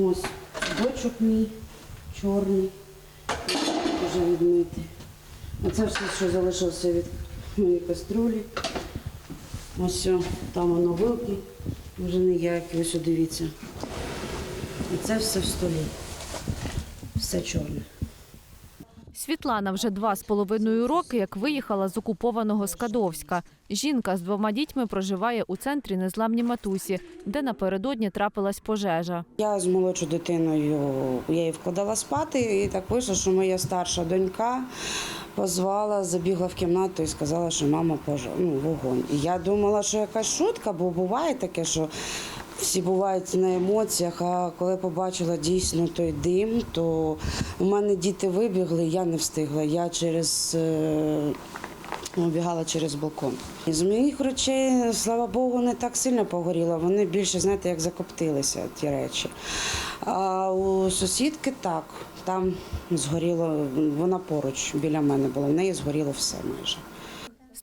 Ось бочок мій чорний, вже відмити. Оце все, що залишилося від моєї каструлі. Ось все там воно вилки, вже ніякі, ось дивіться. І це все в столі. Все чорне. Світлана вже два з половиною роки, як виїхала з окупованого Скадовська. Жінка з двома дітьми проживає у центрі незламні матусі, де напередодні трапилась пожежа. Я з молодшою дитиною я її вкладала спати, і так вийшло, що моя старша донька позвала, забігла в кімнату і сказала, що мама пожар, ну, вогонь. І я думала, що якась шутка, бо буває таке, що всі бувають на емоціях. А коли побачила дійсно той дим, то у мене діти вибігли, я не встигла. Я через е, Убігала через балкон. З моїх речей, слава Богу, не так сильно погоріло. Вони більше, знаєте, як закоптилися ті речі. А у сусідки так, там згоріло, вона поруч біля мене була, в неї згоріло все майже.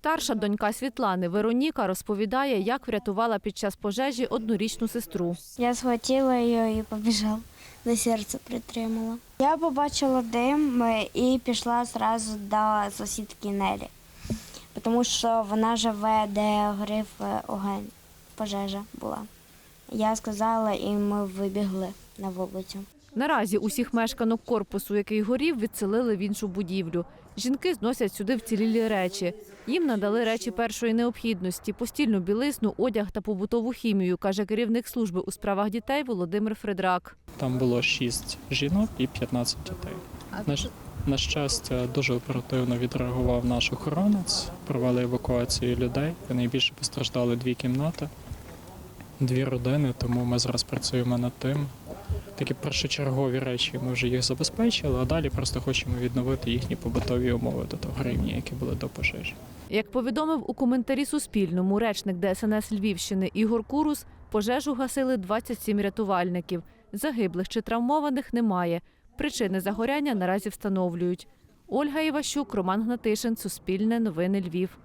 Старша донька Світлани Вероніка розповідає, як врятувала під час пожежі однорічну сестру. Я схватила її і побіжала, за серце притримала. Я побачила дим е, і пішла одразу до сусідки Нелі, тому що вона живе, де горів е, огонь, пожежа була. Я сказала, і ми вибігли на вулицю. Наразі усіх мешканок корпусу, який горів, відселили в іншу будівлю. Жінки зносять сюди вцілілі речі. Їм надали речі першої необхідності, постільну білизну, одяг та побутову хімію, каже керівник служби у справах дітей Володимир Фредрак. Там було 6 жінок і 15 дітей. На щастя, дуже оперативно відреагував наш охоронець, провели евакуацію людей. Найбільше постраждали дві кімнати, дві родини, тому ми зараз працюємо над тим. Такі першочергові речі ми вже їх забезпечили, а далі просто хочемо відновити їхні побутові умови до того рівня, які були до пожежі. Як повідомив у коментарі Суспільному речник ДСНС Львівщини Ігор Курус, пожежу гасили 27 рятувальників. Загиблих чи травмованих немає. Причини загоряння наразі встановлюють. Ольга Іващук, Роман Гнатишин, Суспільне новини Львів.